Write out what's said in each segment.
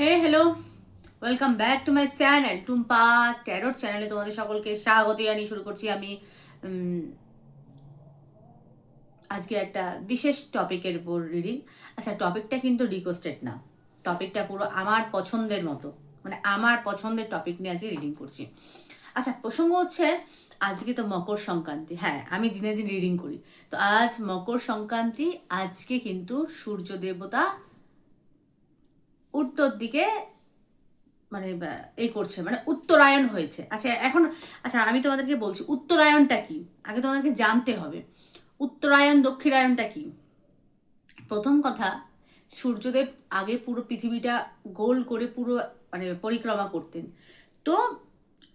Hey hello welcome back to my channel Tumpa tarot চ্যানেলে তোমাদের সকলকে স্বাগত জানিয়ে শুরু করছি আমি আজকে একটা বিশেষ টপিকের উপর রিডিং আচ্ছা টপিকটা কিন্তু রিকোয়েস্টেড না। টপিকটা পুরো আমার পছন্দের মতো। মানে আমার পছন্দের টপিক নিয়ে আজকে রিডিং করছি। আচ্ছা প্রসঙ্গ হচ্ছে, আজকে তো মকর সংক্রান্তি। হ্যাঁ আমি দিনে দিন রিডিং করি। তো আজ মকর সংক্রান্তি, আজকে কিন্তু সূর্য দেবতা উত্তর দিকে মানে এই করছে মানে উত্তরায়ণ হয়েছে। আচ্ছা এখন আচ্ছা আমি তোমাদেরকে বলছি, উত্তরায়ণটা কি? আগে তোমাদেরকে জানতে হবে। উত্তরায়ণ দক্ষিণায়নটা কি? প্রথম কথা, সূর্যদেব আগে পুরো পৃথিবীটা গোল করে পুরো মানে পরিক্রমা করতেন। তো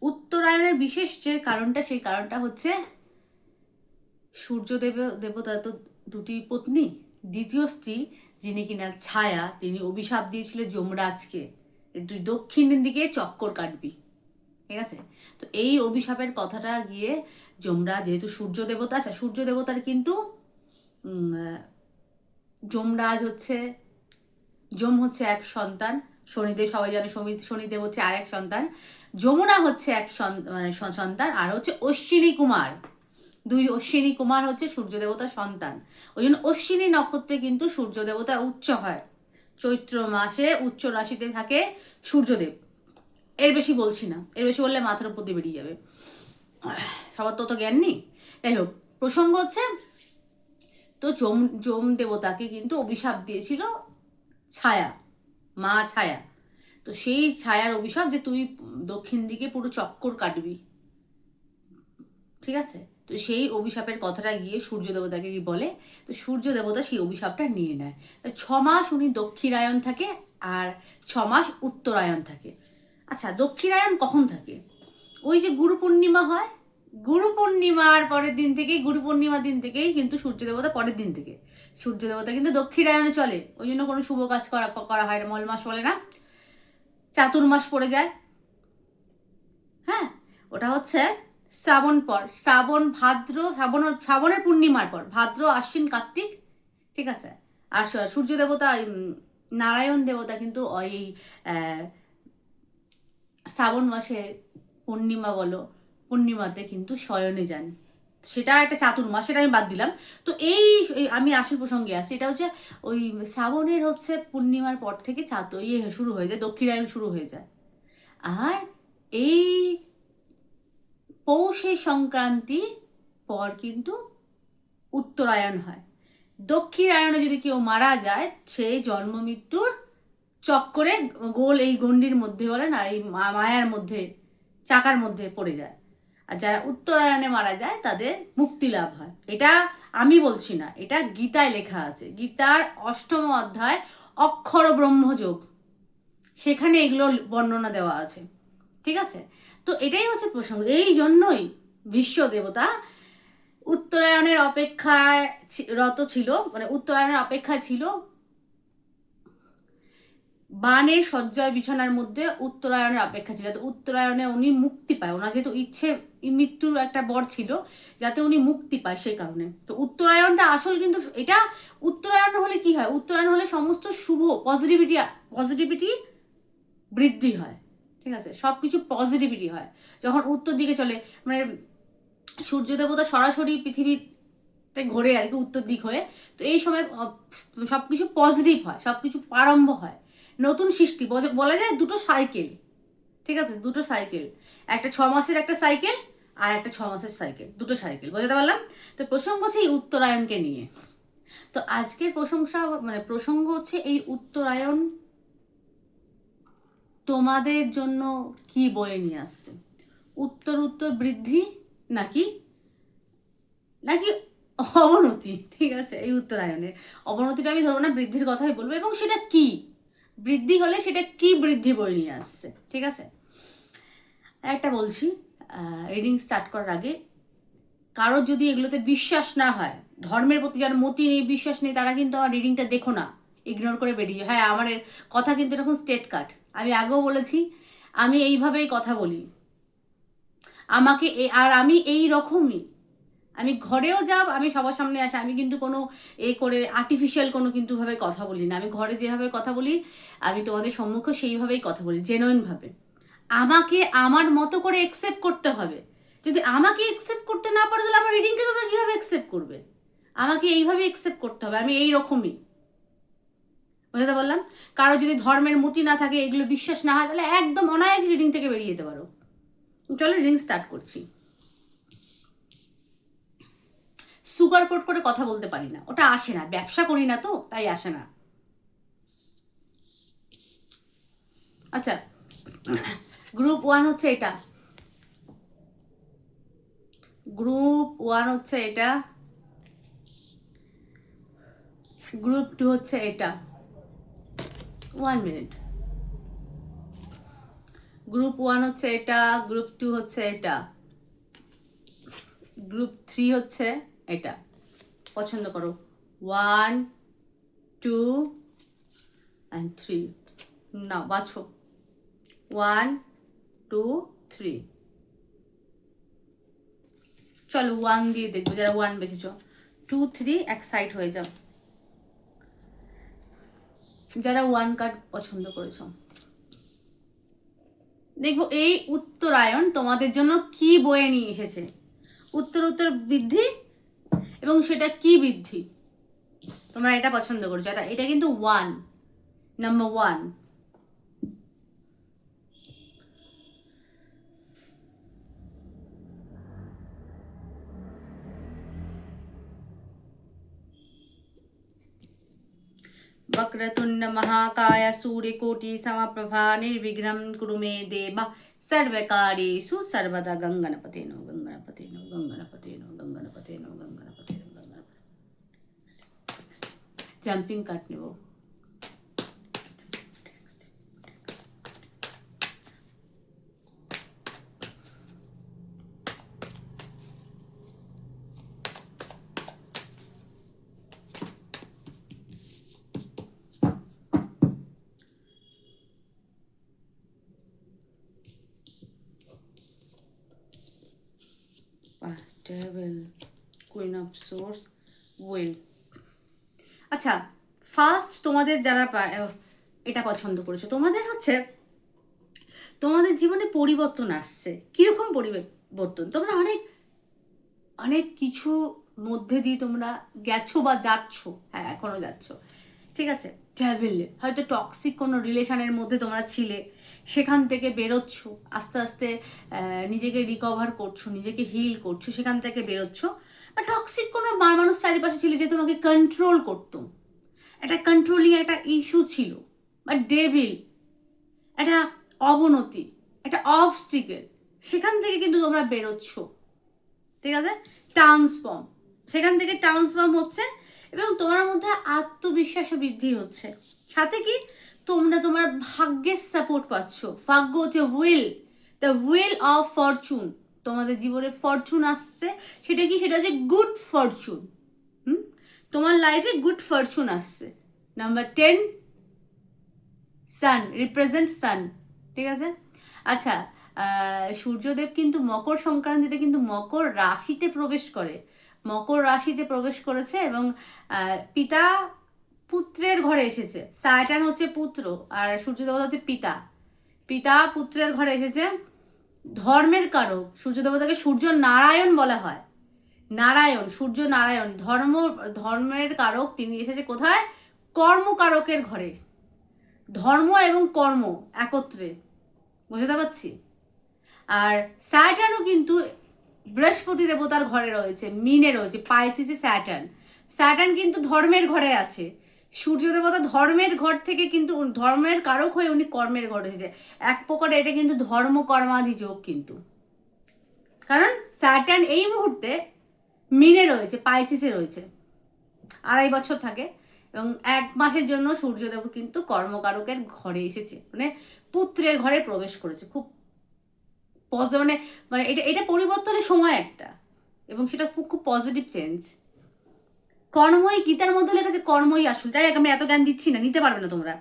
উত্তরায়ণের বিশেষ যে কারণটা, সেই কারণটা হচ্ছে সূর্যদেব দেবতা তো দুটি পত্নী, দ্বিতীয় স্ত্রী যিনি কিনা ছায়া, তিনি অভিশাপ দিয়েছিল যমরাজকে। তুই দক্ষিণের দিকে চক্কর কাটবি। ঠিক আছে? তো এই অভিশাপের কথাটা গিয়ে যমরাজ, যেহেতু সূর্য দেবতা আচ্ছা সূর্য দেবতার কিন্তু যমরাজ হচ্ছে, যম হচ্ছে এক সন্তান, শনিদেব সবাই জানে, শনি- শনিদেব হচ্ছে আর এক সন্তান, যমুনা হচ্ছে এক মানে সন্তান, আর হচ্ছে অশ্বিনী কুমার। দুই অশ্বিনী কুমার হচ্ছে সূর্য দেবতার সন্তান। ওই জন্য অশ্বিনী নক্ষত্রে কিন্তু সূর্য দেবতা উচ্চ হয়। চৈত্র মাসে উচ্চ রাশিতে থাকে সূর্যদেব। এর বেশি বলছি না। এর বেশি বললে মাথার উপর দিয়ে বেরিয়ে যাবে। সবার তো অত জ্ঞান নেই। যাই হোক, প্রসঙ্গ হচ্ছে, তো যম যম দেবতাকে কিন্তু অভিশাপ দিয়েছিল ছায়া, মা ছায়া। তো সেই ছায়ার অভিশাপ যে তুই দক্ষিণ দিকে পুরো চক্কর কাটবি। ঠিক আছে? তো সেই অভিশাপের কথাটা গিয়ে সূর্য দেবতাকে কি বলে? তো সূর্য দেবতা সেই অভিশাপটা নিয়ে নেয়। তা ছ মাস উনি দক্ষিণায়ন থাকে আর ছ মাস উত্তরায়ণ থাকে। আচ্ছা দক্ষিণায়ন কখন থাকে? ওই যে গুরু পূর্ণিমা হয়, গুরু পূর্ণিমার পরের দিন থেকেই, গুরু পূর্ণিমার দিন থেকেই কিন্তু সূর্য দেবতা পরের দিন থেকে। সূর্য দেবতা কিন্তু দক্ষিণায়নে চলে, ওই জন্য কোনো শুভ কাজ করা করা হয় না, মল মাস বলে না। চাতুর্মাস পড়ে যায়। হ্যাঁ ওটা হচ্ছে শ্রাবণ পর, শ্রাবণ ভাদ্র, শ্রাবণ, শ্রাবণের পূর্ণিমার পর, ভাদ্র, আশ্বিন, কার্তিক, ঠিক আছে? আর সূর্য দেবতা নারায়ণ দেবতা কিন্তু ওই শ্রাবণ মাসে পূর্ণিমা বলো, পূর্ণিমাতে কিন্তু শয়নে যান। সেটা একটা চাতুর্মাস, সেটা আমি বাদ দিলাম। তো এই এই আমি আসল প্রসঙ্গে আসি, এটা হচ্ছে ওই শ্রাবণের হচ্ছে পূর্ণিমার পর থেকে চাতু ইয়ে শুরু হয়ে যায়, দক্ষিণায়ন শুরু হয়ে যায়। আর এই পৌষে সংক্রান্তি পর কিন্তু উত্তরায়ণ হয়। দক্ষিণায়নে যদি কেউ মারা যায়, সে জন্ম মৃত্যুর চক্করে গোল এই গণ্ডির মধ্যে বলে না এই মায়ার মধ্যে, চাকার মধ্যে পড়ে যায়। আর যারা উত্তরায়ণে মারা যায়, তাদের মুক্তি লাভ হয়। এটা আমি বলছি না, এটা গীতায় লেখা আছে। গীতার অষ্টম অধ্যায় অক্ষর ব্রহ্মযোগ সেখানে এগুলো বর্ণনা দেওয়া আছে। ঠিক আছে? তো এটাই হচ্ছে প্রসঙ্গ। এই জন্যই বিশ্ব দেবতা উত্তরায়ণের অপেক্ষায় রত ছিল মানে উত্তরায়ণের অপেক্ষায় ছিল। বানের শয্যায় বিছানার মধ্যে উত্তরায়ণের অপেক্ষা ছিল। যাতে উত্তরায়ণে উনি মুক্তি পায়। ওনার যেহেতু ইচ্ছে মৃত্যুর একটা বর ছিল, যাতে উনি মুক্তি পায় সেই কারণে। তো উত্তরায়ণটা আসল কিন্তু এটা, উত্তরায়ণ হলে কি হয়? উত্তরায়ণ হলে সমস্ত শুভ পজিটিভিটি পজিটিভিটি বৃদ্ধি হয়। ঠিক আছে? সব কিছু পজিটিভিটি হয়। যখন উত্তর দিকে চলে মানে সূর্য দেবতা সরাসরি পৃথিবীতে ঘোরে আর কি উত্তর দিক হয়ে, তো এই সময় সব কিছু পজিটিভ হয় সব কিছু প্রারম্ভ হয়। নতুন সৃষ্টি, বলা যায় দুটো সাইকেল ঠিক আছে? দুটো সাইকেল একটা ছ মাসের একটা সাইকেল আর একটা ছ মাসের সাইকেল দুটো সাইকেল বোঝাতে পারলাম? তো প্রসঙ্গ হচ্ছে এই উত্তরায়ণকে নিয়ে। তো আজকের প্রশংসা মানে প্রসঙ্গ হচ্ছে এই উত্তরায়ণ তোমাদের জন্য কি বয়ে নিয়ে আসছে? উত্তর উত্তর বৃদ্ধি নাকি নাকি অবনতি? ঠিক আছে, এই উত্তরায়ণের। অবনতিটা আমি ধরবো না বৃদ্ধির কথাই বলব, এবং সেটা কি? বৃদ্ধি হলে সেটা কি বৃদ্ধি বয়ে নিয়ে আসছে? ঠিক আছে? একটা বলছি রিডিং স্টার্ট করার আগে কারোর যদি এগুলোতে বিশ্বাস না হয়, ধর্মের প্রতি যার মতি নেই, বিশ্বাস নেই, তারা কিন্তু আমার রিডিংটা দেখো না ইগনোর করে বেরিয়ে। হ্যাঁ আমার কথা কিন্তু এরকম স্টেট কাট আমি আগেও বলেছি, আমি এইভাবেই কথা বলি। আমাকে আর আমি এই রকমই। আমি ঘরেও যাব আমি সবার সামনে আসি, আমি কিন্তু কোনো এ করে আর্টিফিশিয়াল কোনো কিন্তু ভাবে কথা বলি না। আমি ঘরে যেভাবে কথা বলি, আমি তোমাদের সম্মুখে সেইভাবেই কথা বলি জেনুইনভাবে আমাকে আমার মতো করে একসেপ্ট করতে হবে। যদি আমাকে একসেপ্ট করতে না পারো, তাহলে আমার রিডিংকে তোমরা কীভাবে একসেপ্ট করবে? আমাকে এইভাবে একসেপ্ট করতে হবে, আমি এই রকমই। বুঝতে বললাম? কারও যদি ধর্মের মতি না থাকে, এগুলো বিশ্বাস না হয়, তাহলে একদম অনায়াসে রিডিং থেকে বেরিয়ে যেতে পারো। চলো রিডিং স্টার্ট করছি। সুগার কোট করে কথা বলতে পারি না। ওটা আসে না। ব্যবসা করি না তো, তাই আসে না। আচ্ছা গ্রুপ ওয়ান হচ্ছে এটা। গ্রুপ ওয়ান হচ্ছে এটা। গ্রুপ টু হচ্ছে এটা। ওয়ান মিনিট গ্রুপ ওয়ান হচ্ছে এটা গ্রুপ টু হচ্ছে এটা। গ্রুপ থ্রি হচ্ছে এটা। পছন্দ করো। ওয়ান টু অ্যান্ড থ্রি না, বাছো। ওয়ান টু থ্রি চলো ওয়ান দিয়ে দেখব, যারা ওয়ান বেঁচেছ টু থ্রি এক সাইড হয়ে যাও। যারা ওয়ান কার্ড পছন্দ করেছ। দেখব এই উত্তরায়ণ তোমাদের জন্য কি বয়ে নিয়ে এসেছে। উত্তর উত্তর বৃদ্ধি এবং সেটা কি বৃদ্ধি? তোমরা এটা পছন্দ করছ। এটা এটা কিন্তু ওয়ান নাম্বার ওয়ান वक्रतुण्ड महाकाय सूर्यकोटि समप्रभा निर्विघ्नं कुरु मे देव सर्वकार्येषु सर्वदा गङ्गणपते नो गङ्गणपते नो गङ्गणपते नो गङ्गणपते नो गङ्गणपते नो गङ्गणपते जम्पिंग काट निवो সোর্স উইল আচ্ছা ফার্স্ট তোমাদের যারা এটা পছন্দ করেছ, তোমাদের হচ্ছে তোমাদের জীবনে পরিবর্তন আসছে। কীরকম পরিবর্তন? তোমরা অনেক অনেক কিছু মধ্যে দিয়ে তোমরা গেছো বা যাচ্ছ। হ্যাঁ এখনও যাচ্ছ। ঠিক আছে? ট্রাভেলে হয়তো টক্সিক কোনো রিলেশনের মধ্যে তোমরা ছিলে। সেখান থেকে বেরোচ্ছ, আস্তে আস্তে নিজেকে রিকভার করছ, নিজেকে হিল করছ, সেখান থেকে বেরোচ্ছ। বা টক্সিক কোনো মানুষ চারিপাশে ছিল যে তোমাকে কন্ট্রোল করতো। একটা কন্ট্রোলিং একটা ইস্যু ছিল, বা ডেভিল একটা অবনতি, একটা অবস্টিকেল সেখান থেকে কিন্তু তোমরা বেরোচ্ছ। ঠিক আছে? ট্রান্সফর্ম সেখান থেকে ট্রান্সফর্ম হচ্ছে এবং তোমার মধ্যে আত্মবিশ্বাসও বৃদ্ধি হচ্ছে। সাথে কি? তোমরা তোমার ভাগ্যের সাপোর্ট পাচ্ছ। ভাগ্য হচ্ছে wheel the wheel of fortune তোমাদের জীবনে ফরচুন আসছে, সেটা কি? সেটা হচ্ছে গুড ফরচুন হুম? তোমার লাইফে গুড ফরচুন আসছে। Number ten sun represent sun ঠিক আছে? আচ্ছা সূর্যদেব কিন্তু মকর সংক্রান্তিতে কিন্তু মকর রাশিতে প্রবেশ করে। মকর রাশিতে প্রবেশ করেছে এবং পিতা পুত্রের ঘরে এসেছে। সায়াটান হচ্ছে পুত্র আর সূর্যদেবতা হচ্ছে পিতা। পিতা পুত্রের ঘরে এসেছে। ধর্মের কারক সূর্যদেবতাকে সূর্য নারায়ণ বলা হয়। নারায়ণ সূর্য নারায়ণ ধর্ম, ধর্মের কারক তিনি এসেছে কোথায়? কর্মকারকের ঘরে। ধর্ম এবং কর্ম একত্রে। বুঝতে পারছি? আর স্যাটার্নও কিন্তু বৃহস্পতি দেবতার ঘরে রয়েছে, মিনে রয়েছে, পাইসিসে স্যাটার্ন স্যাটার্ন কিন্তু ধর্মের ঘরে আছে। সূর্য দেবতা ধর্মের ঘর থেকে কিন্তু ধর্মের কারক হয়ে উনি কর্মের ঘরে এসেছে। এক প্রকারে এটা কিন্তু ধর্ম কর্মাদি যোগ কিন্তু। কারণ স্যাটার্ন এই মুহূর্তে মিনে রয়েছে, পাইসিসে রয়েছে। আড়াই বছর থাকে এবং এক মাসের জন্য সূর্যদেব কিন্তু কর্মকারকের ঘরে এসেছে। মানে পুত্রের ঘরে প্রবেশ করেছে। খুব পজ- মানে মানে এটা এটা পরিবর্তনের সময় একটা এবং সেটা খুব খুব পজিটিভ চেঞ্জ কর্মই গীতার মধ্যে লেখা আছে, কর্মই আসল। যাই আমি এত জ্ঞান দিচ্ছি না, নিতে পারবে না তোমরা।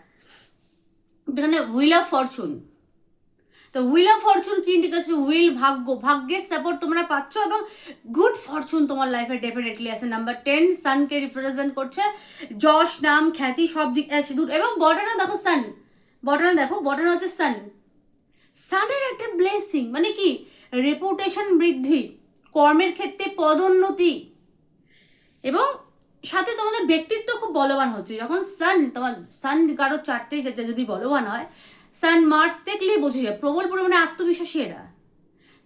এখানে হুইল অফ ফরচুন তো উইল অফ ফরচুন কি ইন্ডিকেশন উইল ভাগ্য। ভাগ্যের সাপোর্ট তোমরা পাচ্ছ এবং গুড ফরচুন তোমার লাইফে ডেফিনেটলি আছে। নাম্বার টেন সানকে রিপ্রেজেন্ট করছে। যশ, নাম, খ্যাতি, সব দিক আছে দূর এবং বটনা দেখো সান বটনা দেখো বটনা হচ্ছে সান সানের একটা ব্লেসিং মানে কি? রেপুটেশন বৃদ্ধি, কর্মের ক্ষেত্রে পদোন্নতি। এবং সাথে তোমাদের ব্যক্তিত্ব খুব বলবান হচ্ছে। যখন সান তোমার সান কারও চারটে যদি বলবান হয় সান মার্স দেখলেই বোঝা যায়, প্রবল পরিমাণে আত্মবিশ্বাসী এরা।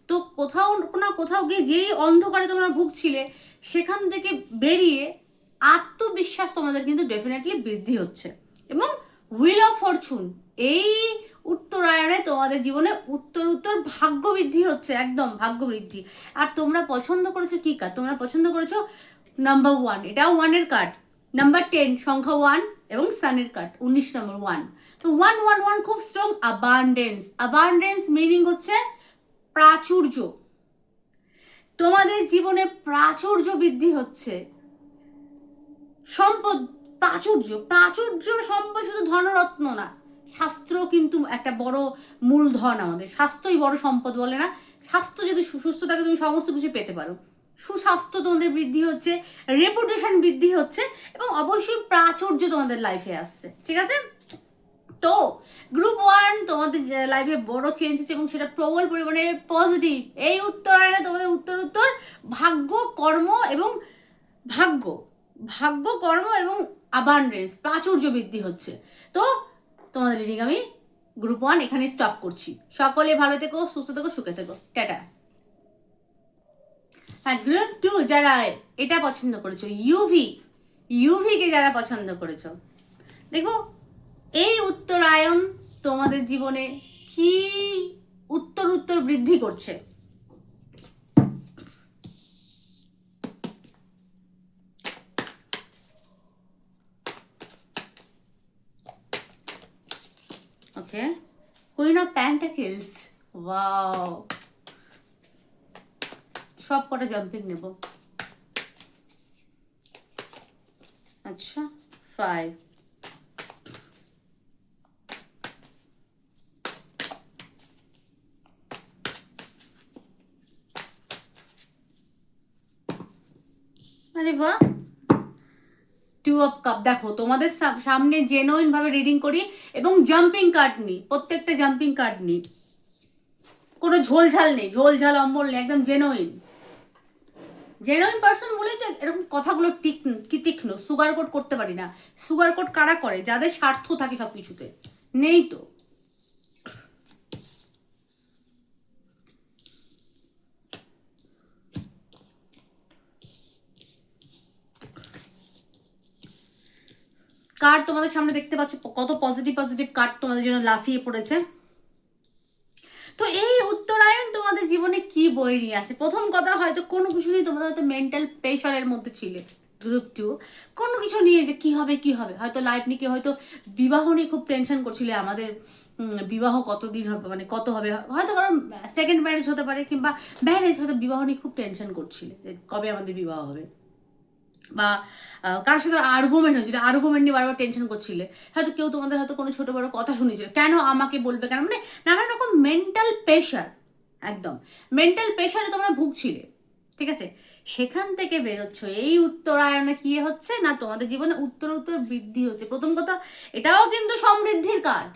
তো কোথাও না কোথাও গিয়ে যেই অন্ধকারে তোমরা ভুগছিলে, সেখান থেকে বেরিয়ে আত্মবিশ্বাস তোমাদের কিন্তু ডেফিনেটলি বৃদ্ধি হচ্ছে। এবং হুইল অফ ফরচুন এই উত্তরায়ণে তোমাদের জীবনে উত্তর উত্তর ভাগ্য বৃদ্ধি হচ্ছে, একদম ভাগ্য বৃদ্ধি আর তোমরা পছন্দ করেছ কি কার্ড তোমরা পছন্দ করেছ নাম্বার ওয়ান এটাও ওয়ানের কার্ড নাম্বার টেন সংখ্যা ওয়ান এবং সানের কার্ড উনিশ নম্বর ওয়ান তো ওয়ান ওয়ান ওয়ান খুব স্ট্রং আবান্ডেন্স আবান্ডেন্স মিনিং হচ্ছে প্রাচুর্য। তোমাদের জীবনে প্রাচুর্য বৃদ্ধি হচ্ছে। সম্পদ, প্রাচুর্য। প্রাচুর্য সম্পদ শুধু ধনরত্ন না স্বাস্থ্য কিন্তু একটা বড় মূলধন আমাদের। স্বাস্থ্যই বড় সম্পদ বলে না। স্বাস্থ্য যদি সুস্থ থাকে, তুমি সমস্ত কিছু পেতে পারো। সুস্বাস্থ্য তোমাদের বৃদ্ধি হচ্ছে রেপুটেশন বৃদ্ধি হচ্ছে এবং অবশ্যই প্রাচুর্য তোমাদের লাইফে আসছে, ঠিক আছে? তো গ্রুপ ওয়ান তোমাদের লাইফে বড় চেঞ্জ হচ্ছে এবং সেটা প্রবল পরিমাণে পজিটিভ এই উত্তরায়ণে তোমাদের উত্তর উত্তর, ভাগ্য, কর্ম এবং ভাগ্য ভাগ্য, কর্ম এবং আবান্ডেন্স প্রাচুর্য বৃদ্ধি হচ্ছে। তো তোমাদের রিডিং আমি গ্রুপ ওয়ান এখানে স্টপ করছি। সকলে ভালো থেকো, সুস্থ থেকো, সুখে থেকো। টাটা। হ্যাঁ গ্রুপ টু যারা এটা পছন্দ করেছ ইউভি ইউভিকে যারা পছন্দ করেছ। দেখব, এই উত্তরায়ণ তোমাদের জীবনে কি উত্তর উত্তর বৃদ্ধি করছে? Okay queen of pentacles wow সব কটা জাম্পিং নেব। আচ্ছা ফাইভ আরে বাহ! টু অফ কাপ দেখো, তোমাদের সামনে জেনুইন ভাবে রিডিং করি এবং জাম্পিং কার্ড নিই, প্রত্যেকটা জাম্পিং কার্ড নিই। কোনো ঝোলঝাল নেই, ঝোলঝাল, অম্বল নেই, একদম জেনুইন জেনুইন পার্সন বলেই তো এরকম কথাগুলো টিক কি তীক্ষ্ণ? সুগার কোট করতে পারি না। সুগার কোট কারা করে? যাদের স্বার্থ থাকে সব কিছুতে নেই তো। কার্ড তোমাদের সামনে দেখতে পাচ্ছ, কত পজিটিভ পজিটিভ কার্ড তোমাদের জন্য লাফিয়ে পড়েছে। তো এই উত্তরায়ণ তোমাদের জীবনে কি বই নিয়ে আসে? প্রথম কথা হয়তো কোনো কিছু নিয়ে তোমাদের হয়তো মেন্টাল প্রেশারের মধ্যে ছিলে গ্রুপ টু কোনো কিছু নিয়ে যে কি হবে কি হবে? হয়তো লাইফ নিয়ে হয়তো বিবাহ নিয়ে খুব টেনশন করছিলে আমাদের বিবাহ কতদিন হবে মানে কত হবে? হয়তো কারণ সেকেন্ড ম্যারেজ হতে পারে কিংবা ম্যারেজ হয়তো বিবাহ নিয়ে খুব টেনশন করছিলে যে কবে আমাদের বিবাহ হবে। বা কারোর সাথে আর্গুমেন্ট হয়েছিল আর্গুমেন্ট নিয়ে বারবার টেনশন করছিলে। হয়তো কেউ তোমাদের হয়তো কোনো ছোট বড় কথা শুনেছিল কেন আমাকে বলবে? কেন? মানে নানান রকম মেন্টাল প্রেশার একদম। মেন্টাল প্রেশারে তোমরা ভুগছিলে, ঠিক আছে? সেখান থেকে বেরোচ্ছ। এই উত্তরায়ণে কি হচ্ছে না তোমাদের জীবনে উত্তর উত্তর বৃদ্ধি হচ্ছে? প্রথম কথা, এটাও কিন্তু সমৃদ্ধির কার্ড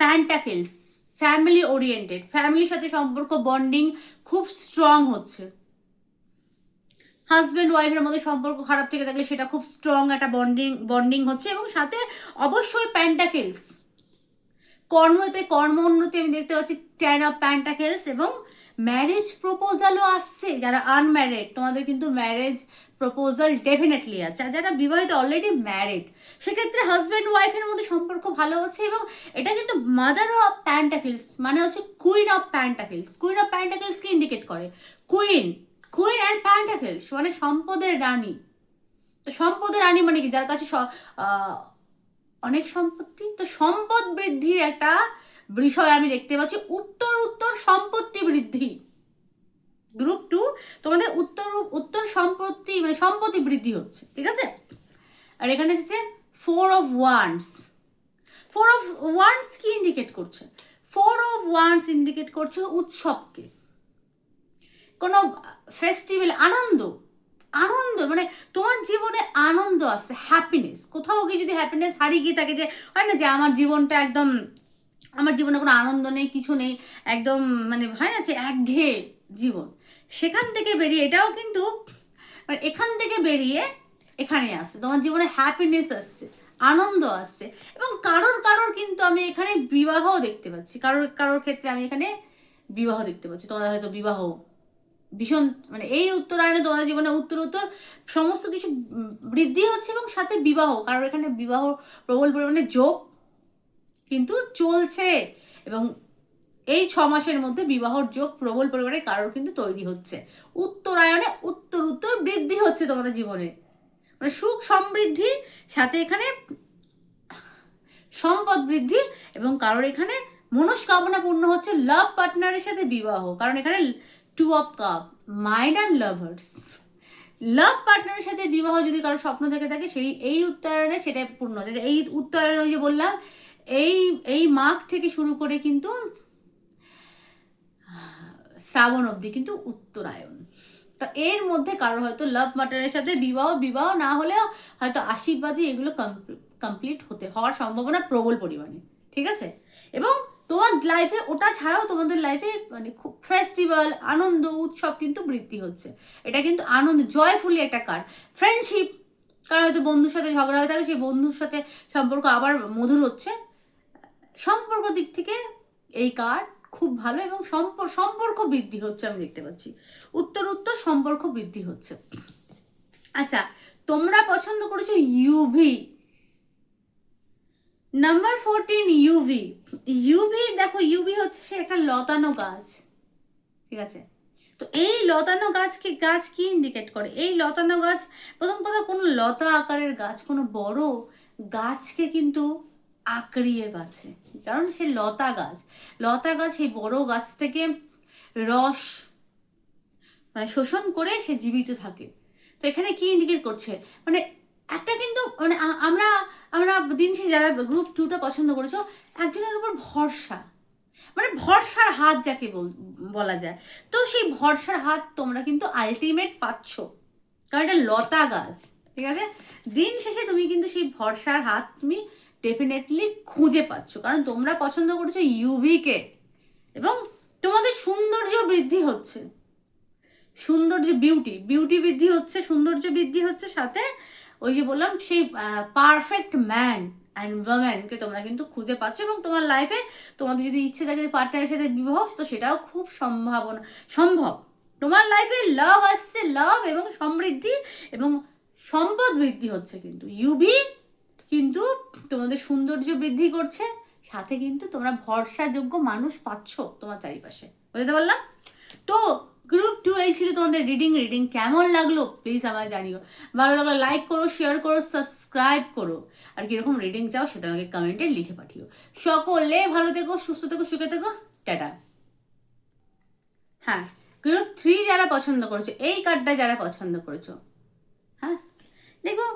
প্যান্টাকেলস ফ্যামিলি ওরিয়েন্টেড ফ্যামিলির সাথে সম্পর্ক বন্ডিং খুব স্ট্রং হচ্ছে। হাজব্যান্ড ওয়াইফের মধ্যে সম্পর্ক খারাপ থেকে থাকলে সেটা খুব স্ট্রং একটা বন্ডিং বন্ডিং হচ্ছে এবং সাথে অবশ্যই প্যান্টাকেলস কর্মতে কর্ম উন্নতি আমি দেখতে পাচ্ছি টেন অফ প্যান্টাকেলস এবং ম্যারেজ প্রপোজালও আসছে। যারা আনম্যারিড তোমাদের কিন্তু ম্যারেজ প্রপোজাল ডেফিনেটলি আছে। আর যারা বিবাহিত অলরেডি ম্যারিড সেক্ষেত্রে হাজব্যান্ড ওয়াইফের মধ্যে সম্পর্ক ভালো হচ্ছে এবং এটা কিন্তু মাদার অফ প্যান্টাকেলস মানে হচ্ছে queen of pentacles queen of প্যান্টাকেলসকে indicate করে। কুইন কুইন অ্যান্ড প্যান্টাকেলস মানে সম্পদের রানী। তো সম্পদের রানী মানে কি? যার কাছে অনেক সম্পত্তি? তো সম্পদ বৃদ্ধির একটা বিষয় আমি দেখতে পাচ্ছি। উত্তর উত্তর সম্পত্তি বৃদ্ধি। গ্রুপ টু, তোমাদের উত্তর উত্তর সম্পত্তি মানে সম্পত্তি বৃদ্ধি হচ্ছে, ঠিক আছে? আর এখানে এসেছে four of wands. Four of wands কি ইন্ডিকেট করছে? ফোর অফ ওয়ান্স ইন্ডিকেট করছে উৎসবকে। কোনো ফেস্টিভ্যাল, আনন্দ আনন্দ মানে তোমার জীবনে আনন্দ আসছে হ্যাপিনেস কোথাও গিয়ে যদি হ্যাপিনেস হারিয়ে গিয়ে থাকে যে, হয় না যে আমার জীবনটা একদম, আমার জীবনে কোনো আনন্দ নেই, কিছু নেই, একদম মানে হয় না যে একঘেয়ে জীবন। সেখান থেকে বেরিয়ে, এটাও কিন্তু মানে এখান থেকে বেরিয়ে এখানে আসছে তোমার জীবনে হ্যাপিনেস আসছে, আনন্দ আসছে, এবং কারোর কারোর কিন্তু আমি এখানে বিবাহও দেখতে পাচ্ছি। কারোর কারোর ক্ষেত্রে আমি এখানে বিবাহ দেখতে পাচ্ছি। তোমাদের হয়তো বিবাহ ভীষণ মানে এই উত্তরায়ণে তোমাদের জীবনে উত্তর উত্তর, সমস্ত কিছু বৃদ্ধি হচ্ছে এবং সাথে বিবাহ, কারণ এখানে বিবাহ প্রবল পরিমাণে যোগ কিন্তু চলছে এবং এই ছ মাসের মধ্যে বিবাহর যোগ প্রবল পরিমাণে কারোর কিন্তু তৈরি হচ্ছে। উত্তরায়ণে উত্তর উত্তর বৃদ্ধি হচ্ছে তোমাদের জীবনে। মানে সুখ সমৃদ্ধি, সাথে এখানে সম্পদ বৃদ্ধি এবং কারোর এখানে মনস্কামনা পূর্ণ হচ্ছে লাভ পার্টনারের সাথে বিবাহ। কারণ এখানে two of cup mind and lovers love পার্টনারের সাথে বিবাহ যদি কারও স্বপ্ন থেকে থাকে, সেই, এই উত্তরণে সেটা পূর্ণ হচ্ছে। এই উত্তরণ ওই যে বললাম, এই এই মাঘ থেকে শুরু করে কিন্তু, শ্রাবণ অবধি কিন্তু উত্তরায়ণ। তো এর মধ্যে কারোর হয়তো লাভ মাটারের সাথে বিবাহ বিবাহ না হলেও হয়তো আশীর্বাদই এগুলো কমপ্লিট হতে হওয়ার সম্ভাবনা প্রবল পরিমাণে। ঠিক আছে? এবং তোমার লাইফে ওটা ছাড়াও তোমাদের লাইফে মানে খুব ফেস্টিভ্যাল আনন্দ, উৎসব কিন্তু বৃদ্ধি হচ্ছে। এটা কিন্তু আনন্দ জয়ফুলি একটা কার ফ্রেন্ডশিপ কারণ হয়তো বন্ধুর সাথে ঝগড়া হয়ে থাকে, সেই বন্ধুর সাথে সম্পর্ক আবার মধুর হচ্ছে। সম্পর্ক দিক থেকে এই কার্ড খুব ভালো এবং সম্পর্ক সম্পর্ক বৃদ্ধি হচ্ছে আমি দেখতে পাচ্ছি। উত্তর উত্তর, সম্পর্ক বৃদ্ধি হচ্ছে। আচ্ছা তোমরা পছন্দ করেছ UV number fourteen UV UV দেখো ইউভি হচ্ছে সে একটা লতানো গাছ। ঠিক আছে? তো এই লতানো গাছকে, গাছ কি ইন্ডিকেট করে? এই লতানো গাছ, প্রথম কথা, কোনো লতা আকারের গাছ, কোনো বড় গাছকে কিন্তু আঁকড়িয়ে গাছে কারণ? সে লতা গাছ। লতা গাছ, এই বড় গাছ থেকে রস মানে শোষণ করে সে জীবিত থাকে। তো এখানে কি ইন্ডিকেট করছে? মানে একটা কিন্তু মানে আমরা আমরা দিন শেষে যারা গ্রুপ টুটা পছন্দ করেছ, একজনের উপর ভরসা। মানে ভরসার হাত যাকে বল- যায়। তো সেই ভরসার হাত তোমরা কিন্তু আলটিমেট পাচ্ছ। কারণ এটা লতা গাছ, ঠিক আছে? দিন শেষে তুমি কিন্তু সেই ভরসার হাত তুমি ডেফিনেটলি খুঁজে পাচ্ছ। কারণ তোমরা পছন্দ করেছ ইউভিকে এবং তোমাদের সৌন্দর্য বৃদ্ধি হচ্ছে। সৌন্দর্য বিউটি বিউটি বৃদ্ধি হচ্ছে, সৌন্দর্য বৃদ্ধি হচ্ছে সাথে ওই যে বললাম, সেই পারফেক্ট ম্যান অ্যান্ড ওয়াম্যানকে তোমরা কিন্তু খুঁজে পাচ্ছ এবং তোমার লাইফে তোমাদের যদি ইচ্ছে থাকে পার্টনারের সাথে বিবাহ তো সেটাও খুব সম্ভাবনা, সম্ভব। তোমার লাইফে লাভ আসছে লাভ এবং সমৃদ্ধি এবং সম্পদ বৃদ্ধি হচ্ছে কিন্তু। ইউভি কিন্তু তোমাদের সৌন্দর্য বৃদ্ধি করছে, সাথে কিন্তু তোমরা ভরসাযোগ্য মানুষ পাচ্ছ তোমার চারিপাশে। বুঝতে পারলাম? তো গ্রুপ টু এই ছিল তোমাদের রিডিং রিডিং কেমন লাগল? প্লিজ আমায় জানিও। ভালো লাগল লাইক করো শেয়ার করো সাবস্ক্রাইব করো। আর কীরকম রিডিং চাও সেটা আমাকে কমেন্টে লিখে পাঠিও। সকলে ভালো থেকো, সুস্থ থেকো, সুখে থেকো। টাটা। হ্যাঁ গ্রুপ থ্রি যারা পছন্দ করেছ, এই কার্ডটা যারা পছন্দ করেছ হ্যাঁ দেখো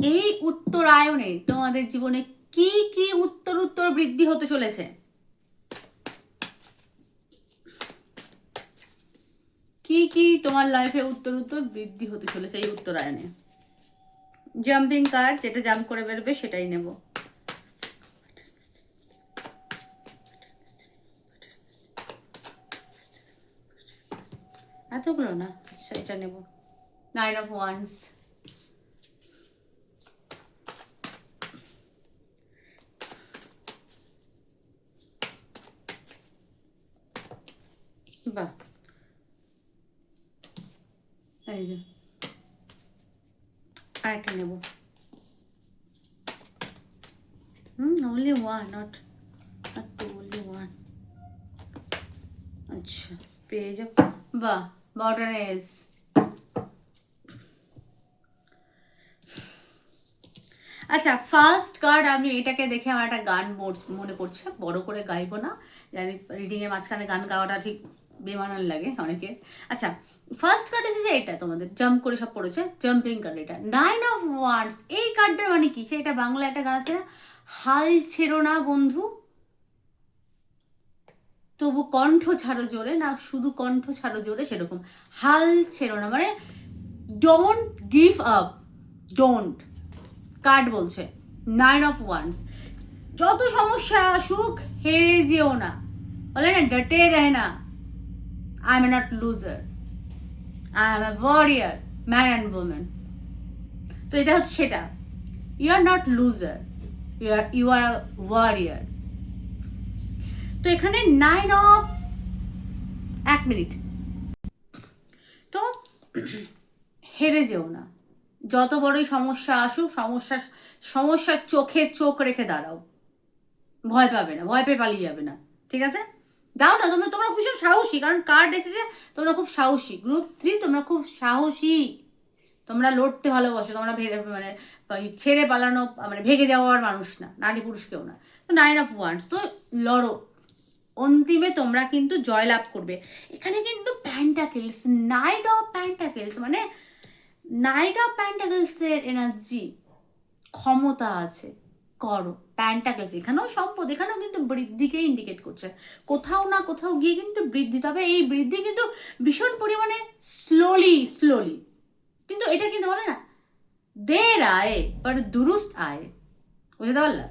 এই উত্তরায়ণে তোমাদের জীবনে কি কি উত্তর উত্তর বৃদ্ধি হতে চলেছে? কি কি তোমার লাইফে উত্তর উত্তর বৃদ্ধি হতে চলেছে এই উত্তরায়ণে? জাম্পিং কার্ড যেটা জাম্প করে বেরোবে সেটাই নেব। এতগুলো না? আচ্ছা এটা নেব। নাইন অফ ওয়ান্স বাহ। এই যে। আরেকটা নেব। হুম only one not not two only one আচ্ছা পেয়ে যাব। বাহ বর্ডারেস আচ্ছা ফার্স্ট কার্ড আমি এটাকে দেখে আমার একটা গান মনে পড়ছে, বড় করে গাইবো না। জানি রিডিংয়ের মাঝখানে গান গাওয়াটা ঠিক বেমানান লাগে অনেকে আচ্ছা ফার্স্ট কার্ড এসেছে এটা তোমাদের জাম্প করে সব পড়েছে জাম্পিং কার্ড এটা। নাইন অফ ওয়ান্স এই কার্ডটার মানে কি? সেটা বাংলা একটা গান আছে না? হাল ছেড়ো না বন্ধু। তবু কণ্ঠ ছাড়ো জোরে, না শুধু কণ্ঠ ছাড়ো জোরে সেরকম। হাল ছেড়ো না মানে don't give up don't card বলছে নাইন অফ ওয়ান্স যত সমস্যা আসুক, হেরে যেও না। বলে না, ডটে রহে I am not loser I am a warrior man and women তো এটা হচ্ছে সেটা। You are not loser you are you are warrior তো এখানে নাইন অফ এক মিনিট তো হেরে যেও না। যত বড়ই সমস্যা আসুক, সমস্যা, সমস্যার চোখে চোখ রেখে দাঁড়াও। ভয় পাবে না, ভয় পেয়ে পালিয়ে যাবে না। ঠিক আছে? দাও না, তোমরা তোমরা ভীষণ সাহসী, কারণ কার্ড এসেছে, তোমরা খুব সাহসী। গ্রুপ থ্রি তোমরা খুব সাহসী। তোমরা লড়তে ভালোবাসো, তোমরা ভেড়ে মানে ছেড়ে পালানো মানে ভেগে যাওয়ার মানুষ না, নারী পুরুষ কেউ না। তো নাইন অফ ওয়ান্স তো লড়ো। অন্তিমে তোমরা কিন্তু জয়লাভ করবে। এখানে কিন্তু প্যান্টাকেলস নাইট অফ প্যান্টাকেলস মানে নাইট অফ প্যান্টাকেলসের এনার্জি ক্ষমতা আছে। করো প্যান্টাকেলস এখানেও সম্পদ, এখানেও কিন্তু বৃদ্ধিকে ইন্ডিকেট করছে। কোথাও না কোথাও গিয়ে কিন্তু বৃদ্ধি, তবে এই বৃদ্ধি কিন্তু ভীষণ পরিমাণে স্লোলি স্লোলি কিন্তু এটা কিন্তু বলে না দের আয় বাট দুরুস্ত আয়। বুঝতে পারলাম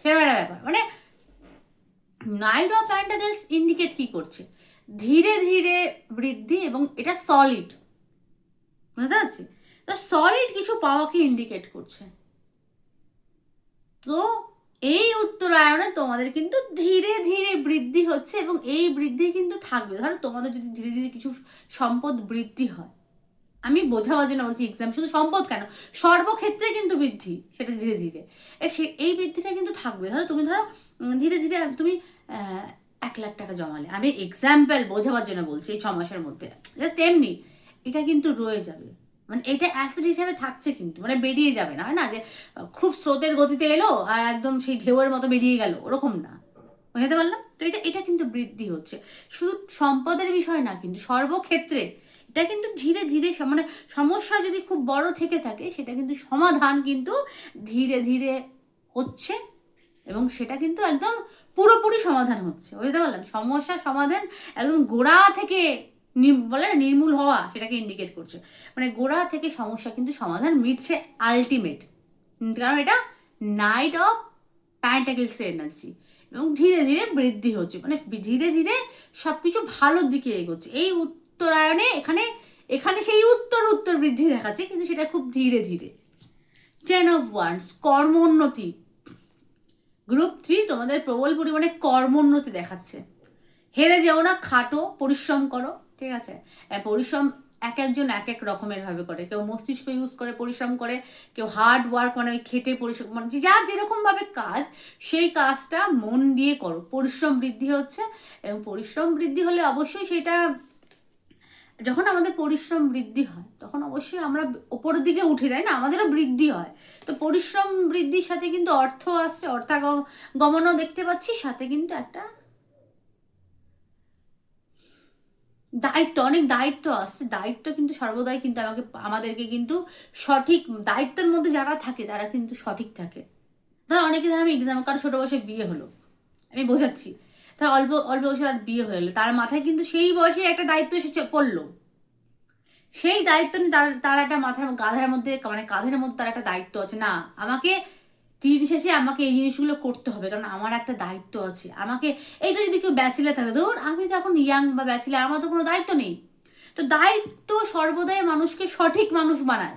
সেরকম একটা ব্যাপার। মানে নাইট অফ প্যান্টাকেলস ইন্ডিকেট কি করছে? ধীরে ধীরে বৃদ্ধি এবং এটা সলিড বুঝতে পারছি? সলিড কিছু পাওয়াকে ইন্ডিকেট করছে। তো এই উত্তরায়ণে তোমাদের কিন্তু ধীরে ধীরে বৃদ্ধি হচ্ছে এবং এই বৃদ্ধি কিন্তু থাকবে। ধরো তোমাদের যদি ধীরে ধীরে কিছু সম্পদ বৃদ্ধি হয়, আমি বোঝাবার জন্য বলছি এক্সাম শুধু সম্পদ কেন, সর্বক্ষেত্রে কিন্তু বৃদ্ধি, সেটা ধীরে ধীরে। সে, এই বৃদ্ধিটা কিন্তু থাকবে। ধরো তুমি ধরো ধীরে ধীরে তুমি এক লাখ টাকা জমালে। আমি এক্সাম্পল বোঝাবার জন্য বলছি এই ছ মাসের মধ্যে। জাস্ট এমনি, এটা কিন্তু রয়ে যাবে। মানে এটা অ্যাসিড হিসাবে থাকছে কিন্তু মানে বেরিয়ে যাবে না, হয় না? যে, খুব স্রোতের গতিতে এলো আর একদম সেই ঢেউয়ের মতো বেরিয়ে গেল, ওরকম না। বুঝতে পারলাম? তো এটা এটা কিন্তু বৃদ্ধি হচ্ছে। শুধু সম্পদের বিষয় না, কিন্তু সর্বক্ষেত্রে এটা কিন্তু ধীরে ধীরে মানে সমস্যা যদি খুব বড় থেকে থাকে, সেটা কিন্তু সমাধান কিন্তু ধীরে ধীরে হচ্ছে এবং সেটা কিন্তু একদম পুরোপুরি সমাধান হচ্ছে। বুঝতে পারলাম সমস্যার সমাধান একদম গোড়া থেকে বলে নির্মূল হওয়া সেটাকে ইন্ডিকেট করছে। মানে গোড়া থেকে সমস্যা কিন্তু সমাধান মিটছে আলটিমেট কারণ এটা নাইট অফ প্যান্টাকেলসের এনার্জি এবং ধীরে ধীরে বৃদ্ধি হচ্ছে। মানে ধীরে ধীরে সব কিছু ভালোর দিকে এগোচ্ছে। এই উত্তরায়ণে এখানে এখানে সেই উত্তর উত্তর বৃদ্ধি দেখাচ্ছে, কিন্তু সেটা খুব ধীরে ধীরে। টেন অফ ওয়ান্স কর্মোন্নতি গ্রুপ থ্রি তোমাদের প্রবল পরিমাণে কর্মোন্নতি দেখাচ্ছে। হেরে যেও না, খাটো, পরিশ্রম করো। ঠিক আছে? পরিশ্রম এক একজন এক এক রকমের ভাবে করে। কেউ মস্তিষ্ক ইউজ করে, পরিশ্রম করে, কেউ হার্ড ওয়ার্ক মানে খেটে পরিশ্রম মানে যা যার যেরকমভাবে কাজ, সেই কাজটা মন দিয়ে করো। পরিশ্রম বৃদ্ধি হচ্ছে এবং পরিশ্রম বৃদ্ধি হলে অবশ্যই সেটা, যখন আমাদের পরিশ্রম বৃদ্ধি হয়, তখন অবশ্যই আমরা ওপরের দিকে উঠে যাই না? আমাদেরও বৃদ্ধি হয়। তো পরিশ্রম বৃদ্ধির সাথে কিন্তু অর্থ আসছে অর্থাগমনও দেখতে পাচ্ছি, সাথে কিন্তু একটা দায়িত্ব, অনেক দায়িত্ব আসছে দায়িত্ব কিন্তু সর্বদাই কিন্তু আমাকে, আমাদেরকে কিন্তু সঠিক, দায়িত্বের মধ্যে যারা থাকে, তারা কিন্তু সঠিক থাকে। ধর অনেকে, ধর আমি এক্সাম কারও ছোটো বয়সে বিয়ে হলো। আমি বোঝাচ্ছি। ধর অল্প অল্প বয়সে তার বিয়ে হয়ে গেলো। তার মাথায় কিন্তু সেই বয়সে একটা দায়িত্ব এসে পড়ল। সেই দায়িত্ব নিয়ে তার তার একটা মাথার, গাধার মধ্যে মানে কাঁধের মধ্যে তার একটা দায়িত্ব আছে। না, আমাকে দিন শেষে আমাকে এই জিনিসগুলো করতে হবে, কারণ আমার একটা দায়িত্ব আছে। আমাকে এইটা যদি কেউ ব্যাচেলার থাকে ধর আমি তো এখন ইয়াং বা ব্যাচেলার, আমার তো কোনো দায়িত্ব নেই। তো দায়িত্ব সর্বদাই মানুষকে সঠিক মানুষ বানায়।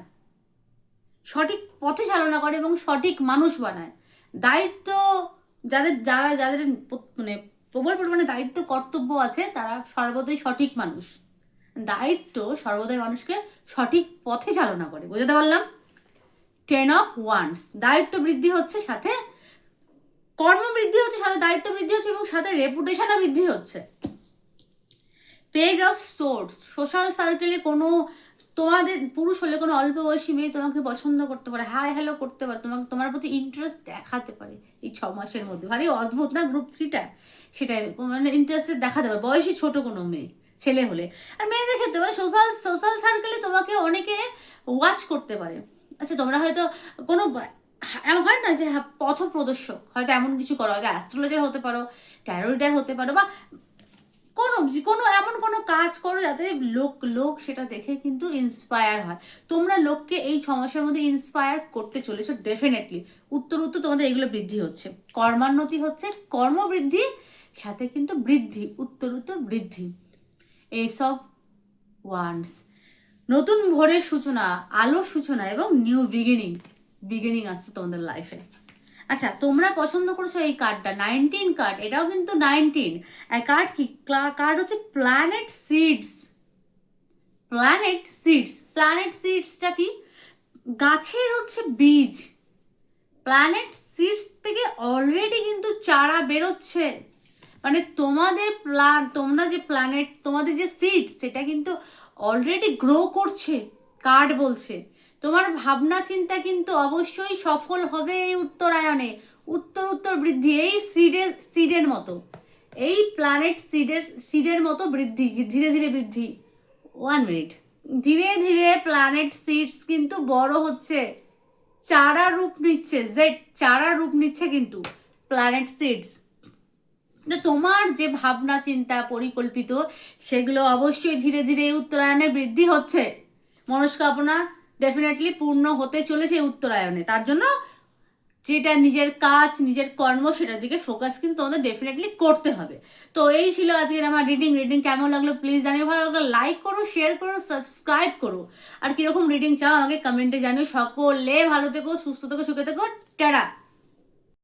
সঠিক পথে চালনা করে এবং সঠিক মানুষ বানায়। দায়িত্ব যাদের, যারা, যাদের মানে প্রবল পরিমাণে দায়িত্ব, কর্তব্য আছে, তারা সর্বদাই সঠিক মানুষ। দায়িত্ব সর্বদাই মানুষকে সঠিক পথে চালনা করে। বুঝতে পারলাম? টেন অফ ওয়ান্স দায়িত্ব বৃদ্ধি হচ্ছে সাথে কর্ম বৃদ্ধি হচ্ছে সাথে দায়িত্ব বৃদ্ধি হচ্ছে এবং সাথে রেপুটেশনও বৃদ্ধি হচ্ছে। পেজ অফ সোর্স সোশ্যাল সার্কেলে কোনো তোমাদের পুরুষ হলে কোনো অল্প বয়সী মেয়ে তোমাকে পছন্দ করতে পারে হাই হ্যালো করতে পারে, তোমাকে তোমার প্রতি ইন্টারেস্ট দেখাতে পারে এই ছ মাসের মধ্যে। ভারী অদ্ভুত না গ্রুপ থ্রিটা সেটাই মানে ইন্টারেস্টেড দেখাতে পারে, বয়সী ছোট কোনো মেয়ে, ছেলে হলে। আর মেয়েদের ক্ষেত্রে মানে সোশ্যাল সোশ্যাল সার্কেলে তোমাকে অনেকে ওয়াচ করতে পারে। আচ্ছা তোমরা হয়তো কোনো এমন হয় না যে হ্যাঁ, পথ প্রদর্শক হয়তো এমন কিছু করো হয়তো অ্যাস্ট্রোলজার হতে পারো ট্যারো রিডার হতে পারো বা কোনো কোনো এমন কোনো কাজ করো যাতে লোক লোক সেটা দেখে কিন্তু ইন্সপায়ার হয়। তোমরা লোককে এই ছ মাসের মধ্যে ইন্সপায়ার করতে চলেছো ডেফিনেটলি উত্তর উত্তর তোমাদের এগুলো বৃদ্ধি হচ্ছে। কর্মান্নতি হচ্ছে কর্মবৃদ্ধি সাথে কিন্তু বৃদ্ধি উত্তর উত্তর বৃদ্ধি। এইসব ওয়ান্স নতুন ভোরের সূচনা আলোর সূচনা এবং নিউ বিগিনিং বিগিনিং আসছে তোমাদের লাইফে আচ্ছা তোমরা পছন্দ করেছ এই কার্ডটা নাইনটিন কার্ড এটাও কিন্তু নাইনটিন কার্ড কি? কার্ড হচ্ছে planet seeds planet seeds planet সিডসটা কি? গাছের হচ্ছে বীজ। প্ল্যানেট সিডস থেকে অলরেডি কিন্তু চারা বেরোচ্ছে। মানে তোমাদের প্ল্যান তোমরা যে প্ল্যানেট তোমাদের যে সিডস সেটা কিন্তু অলরেডি গ্রো করছে কার্ড বলছে। তোমার ভাবনা চিন্তা কিন্তু অবশ্যই সফল হবে এই উত্তরায়ণে। উত্তর উত্তর বৃদ্ধি, এই সিডের সিডের মতো। এই প্ল্যানেট সিডের সিডের মতো বৃদ্ধি ধীরে ধীরে বৃদ্ধি। ওয়ান মিনিট ধীরে ধীরে প্ল্যানেট সিডস কিন্তু বড় হচ্ছে। চারা রূপ নিচ্ছে জেড চারা রূপ নিচ্ছে কিন্তু প্ল্যানেট সিডস তোমার যে ভাবনা, চিন্তা পরিকল্পিত, সেগুলো অবশ্যই ধীরে ধীরে উত্তরায়ণে বৃদ্ধি হচ্ছে। মনস্কামনা ডেফিনেটলি পূর্ণ হতে চলেছে উত্তরায়ণে। তার জন্য যেটা নিজের কাজ, নিজের কর্ম, সেটার দিকে ফোকাস কিন্তু তোমাদের ডেফিনেটলি করতে হবে। তো এই ছিল আজকের আমার রিডিং রিডিং কেমন লাগল প্লিজ জানিও। ভালো লাগল লাইক করো শেয়ার করো সাবস্ক্রাইব করো। আর কীরকম রিডিং চাও আমাকে কমেন্টে জানিও। সকলে ভালো থেকো, সুস্থ থেকো, সুখে থেকো। টাটা!